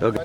Okay.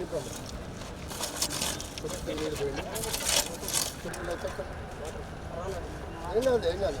ఏం కాదు ఏం కాదు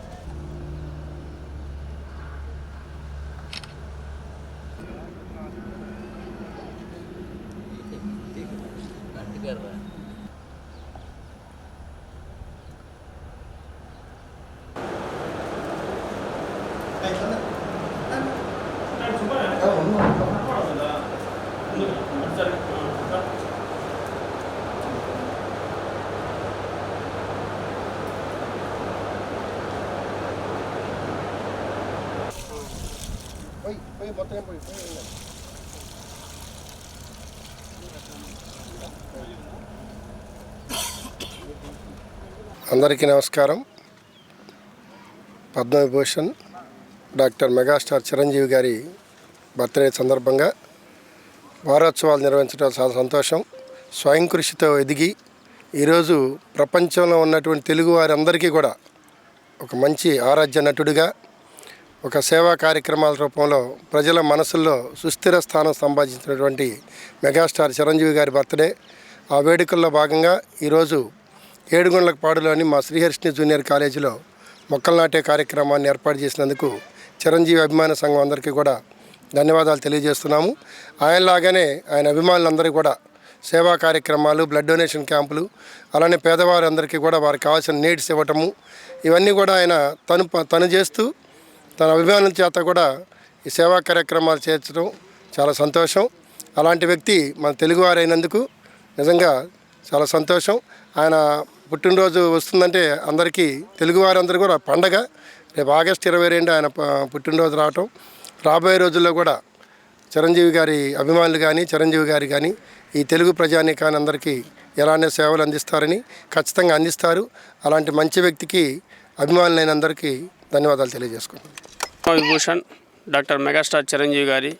పోయి పోయి మొత్తం పోయి పోయి అందరికీ నమస్కారం. పద్మవిభూషణ్ డాక్టర్ మెగాస్టార్ చిరంజీవి గారి బర్త్డే సందర్భంగా వారోత్సవాలు నిర్వహించడం చాలా సంతోషం. స్వయం కృషితో ఎదిగి ఈరోజు ప్రపంచంలో ఉన్నటువంటి తెలుగు వారందరికీ కూడా ఒక మంచి ఆరాధ్య నటుడిగా ఒక సేవా కార్యక్రమాల రూపంలో ప్రజల మనసుల్లో సుస్థిర స్థానం సంపాదించినటువంటి మెగాస్టార్ చిరంజీవి గారి బర్త్డే. ఆ వేడుకల్లో భాగంగా ఈరోజు ఏడుగుండ్లపాడులోని మా శ్రీహర్షిని జూనియర్ కాలేజీలో మొక్కలు నాటే కార్యక్రమాన్ని ఏర్పాటు చేసినందుకు చిరంజీవి అభిమాన సంఘం అందరికీ కూడా ధన్యవాదాలు తెలియజేస్తున్నాము. ఆయనలాగానే ఆయన అభిమానులందరూ కూడా సేవా కార్యక్రమాలు బ్లడ్ డొనేషన్ క్యాంపులు అలానే పేదవారందరికీ కూడా వారికి కావాల్సిన నీడ్స్ ఇవ్వటము ఇవన్నీ కూడా ఆయన తను తను చేస్తూ తన అభిమానుల చేత కూడా ఈ సేవా కార్యక్రమాలు చేర్చడం చాలా సంతోషం. అలాంటి వ్యక్తి మన తెలుగువారైనందుకు నిజంగా చాలా సంతోషం. ఆయన పుట్టినరోజు వస్తుందంటే అందరికీ తెలుగువారందరూ కూడా పండగ. రేపు ఆగస్టు ఇరవై రెండు ఆయన పుట్టినరోజు రావటం. రాబోయే రోజుల్లో కూడా చిరంజీవి గారి అభిమానులు కానీ చిరంజీవి గారి కానీ ఈ తెలుగు ప్రజానీకాన్ని అందరికీ ఎలానే సేవలు అందిస్తారని ఖచ్చితంగా అందిస్తారు. అలాంటి మంచి వ్యక్తికి అభిమానులైన అందరికీ ధన్యవాదాలు తెలియజేసుకుంటున్నాను. విభూషణ్ డాక్టర్ మెగాస్టార్ చిరంజీవి గారి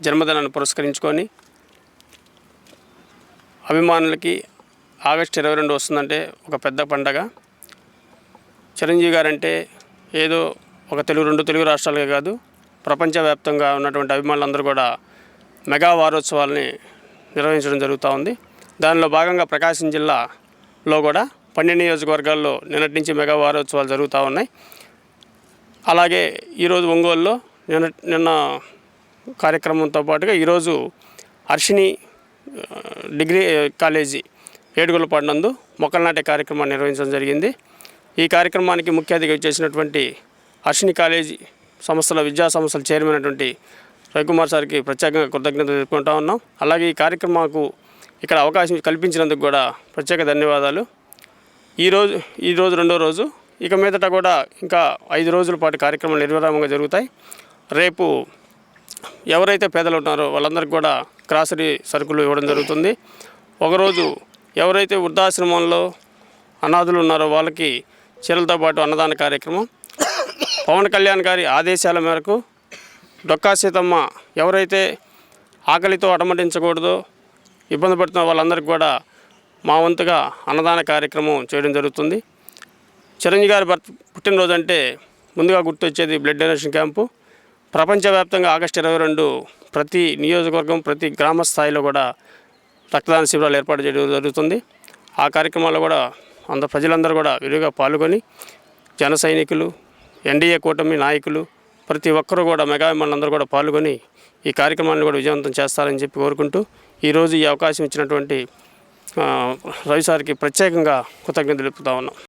జన్మదినాన్ని పురస్కరించుకొని అభిమానులకి ఆగస్టు ఇరవై రెండు వస్తుందంటే ఒక పెద్ద పండగ. చిరంజీవి గారంటే ఏదో ఒక తెలుగు రెండు తెలుగు రాష్ట్రాలకే కాదు ప్రపంచవ్యాప్తంగా ఉన్నటువంటి అభిమానులందరూ కూడా మెగా వారోత్సవాల్ని నిర్వహించడం జరుగుతూ ఉంది. దానిలో భాగంగా ప్రకాశం జిల్లాలో కూడా పన్నెండు నియోజకవర్గాల్లో నిన్నటి నుంచి మెగా వారోత్సవాలు జరుగుతూ ఉన్నాయి. అలాగే ఈరోజు ఒంగోలులో నిన్న నిన్న కార్యక్రమంతో పాటుగా ఈరోజు అర్షిని డిగ్రీ కాలేజీ ఏడుగులపాడు నందు మొక్కలు నాటే కార్యక్రమాన్ని నిర్వహించడం జరిగింది. ఈ కార్యక్రమానికి ముఖ్య అతిథిగా వచ్చేసినటువంటి అర్షిని కాలేజీ సంస్థల విద్యా సంస్థల చైర్మన్ అయినటువంటి రవికుమార్ సార్కి ప్రత్యేకంగా కృతజ్ఞతలు తెలుపుకుంటా ఉన్నాం. అలాగే ఈ కార్యక్రమాకు ఇక్కడ అవకాశం కల్పించినందుకు కూడా ప్రత్యేక ధన్యవాదాలు. ఈరోజు ఈరోజు రెండో రోజు ఇక మీదట కూడా ఇంకా ఐదు రోజుల పాటు కార్యక్రమాలు నిర్విరామంగా జరుగుతాయి. రేపు ఎవరైతే పేదలు ఉన్నారో వాళ్ళందరికీ కూడా గ్రాసరీ సరుకులు ఇవ్వడం జరుగుతుంది. ఒకరోజు ఎవరైతే వృద్ధాశ్రమంలో అనాథులు ఉన్నారో వాళ్ళకి చీరలతో పాటు అన్నదాన కార్యక్రమం. పవన్ కళ్యాణ్ గారి ఆదేశాల మేరకు డొక్కా సీతమ్మ ఎవరైతే ఆకలితో అటమటించకూడదో ఇబ్బంది పడుతున్న వాళ్ళందరికీ కూడా మా వంతుగా అన్నదాన కార్యక్రమం చేయడం జరుగుతుంది. చిరంజీవి గారి బర్త్ పుట్టినరోజు అంటే ముందుగా గుర్తొచ్చేది బ్లడ్ డొనేషన్ క్యాంపు ప్రపంచవ్యాప్తంగా ఆగస్టు ఇరవై రెండు ప్రతి నియోజకవర్గం ప్రతి గ్రామ స్థాయిలో కూడా రక్తదాన శిబిరాలు ఏర్పాటు చేయడం జరుగుతుంది. ఆ కార్యక్రమాల్లో కూడా అంత ప్రజలందరూ కూడా విరివిగా పాల్గొని జన సైనికులు ఎన్డీఏ కూటమి నాయకులు ప్రతి ఒక్కరూ కూడా మెగా అందరూ కూడా పాల్గొని ఈ కార్యక్రమాన్ని కూడా విజయవంతం చేస్తారని చెప్పి కోరుకుంటూ ఈరోజు ఈ అవకాశం ఇచ్చినటువంటి రవిసారికి రవి సార్కి ప్రత్యేకంగా కృతజ్ఞతలు తెలుపుతా ఉన్నాం.